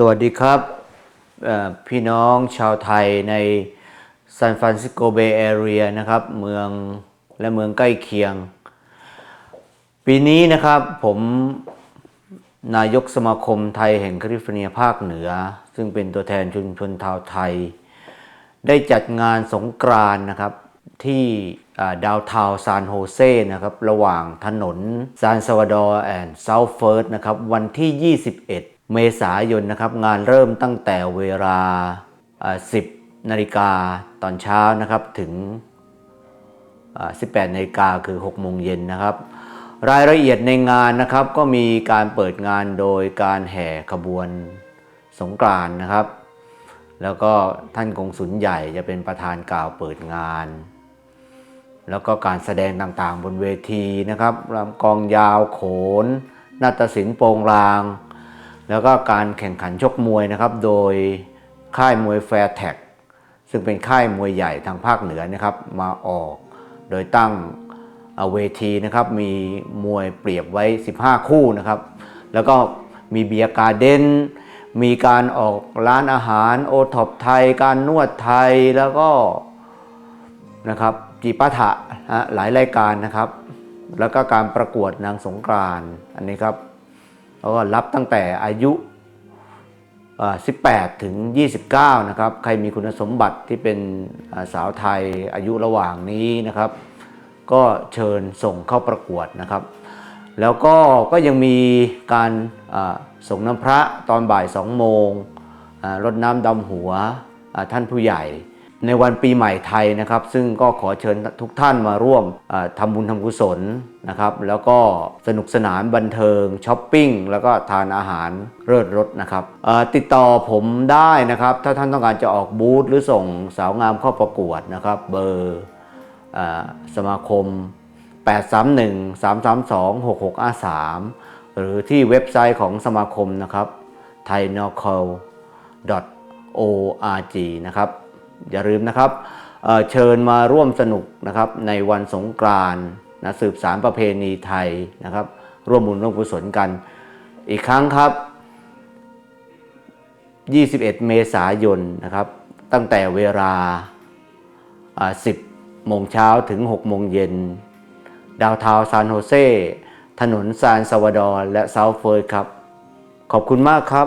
สวัสดีครับ พี่น้องชาวไทยในซานฟรานซิสโกเบย์แอเรียนะครับ เมืองและเมืองใกล้เคียง ปีนี้นะครับผมนายกสมาคมไทยแห่งแคลิฟอร์เนียภาคเหนือ ซึ่งเป็นตัวแทนชุมชนชาวไทย ได้จัดงานสงกรานนะครับที่ดาวทาวซานโฮเซนะครับ ระหว่างถนนซานซาวาดอร์แอนด์เซาท์เฟิร์สนะครับ วันที่ 21 เมษายนนะครับงานเริ่มตั้งแต่เวลา 10นาฬิกาตอนเช้านะครับถึง 18นาฬิกาคือ 6 โมงเย็นนะครับ รายละเอียดในงานนะครับก็มีการเปิดงานโดยการแห่ขบวนสงกรานนะครับ แล้วก็ท่านกงสุลใหญ่จะเป็นประธานกล่าวเปิดงาน แล้วก็การแสดงต่างๆบนเวทีนะครับรำกองยาวโขนนาฏศิลป์โปรงลาง แล้วก็การแข่งขันชกมวยนะครับ โดยค่ายมวยแฟร์แท็กซึ่งเป็นค่ายมวยใหญ่ทางภาคเหนือนะครับ มาออก โดยตั้งเวทีนะครับ มีมวยเปรียบไว้ 15 คู่นะครับ แล้วก็มีเบียร์การเด้นมีการออกร้านอาหารโอท็อปไทย การนวดไทยแล้วก็นะครับจีปาถะหลายรายการนะครับ แล้วก็การประกวดนางสงกรานอันนี้ครับ แล้วก็รับตั้งแต่อายุ 18 ถึง 29 นะครับ ใครมีคุณสมบัติที่เป็นสาวไทยอายุระหว่างนี้นะครับ ก็เชิญส่งเข้าประกวดนะครับ แล้วก็ก็ยังมีการส่งน้ำพระตอนบ่าย 2 โมงรดน้ำดำหัวท่านผู้ใหญ่ ในวันปีใหม่ไทยนะครับ ซึ่งก็ขอเชิญทุกท่านมาร่วมอ่าทำบุญทำกุศลนะครับ แล้วก็สนุกสนานบันเทิงช้อปปิ้งแล้วก็ทานอาหารเลิศรสนะครับติดต่อผมได้นะครับ ถ้าท่านต้องการจะออกบูธหรือส่งสาวงามเข้าประกวดนะครับ เบอร์อ่าสมาคม 831 332 6653 หรือที่เว็บไซต์ของสมาคมนะครับ t h a i n o c o org นะครับ อย่าลืมนะครับเเชิญมาร่วมสนุกนะครับในวันสงกรานนะสืบสารประเพณีไทยนะครับ ร่วมบุญร่วมกุศลกัน อีกครั้งครับ 21 เมษายนนะครับ ตั้งแต่เวลา 10 โมงเช้าถึง 6 โมงเย็น ดาวทาวซานโฮเซถนนซานซาวดอร์และเซาท์เฟิร์ครับ ขอบคุณมากครับ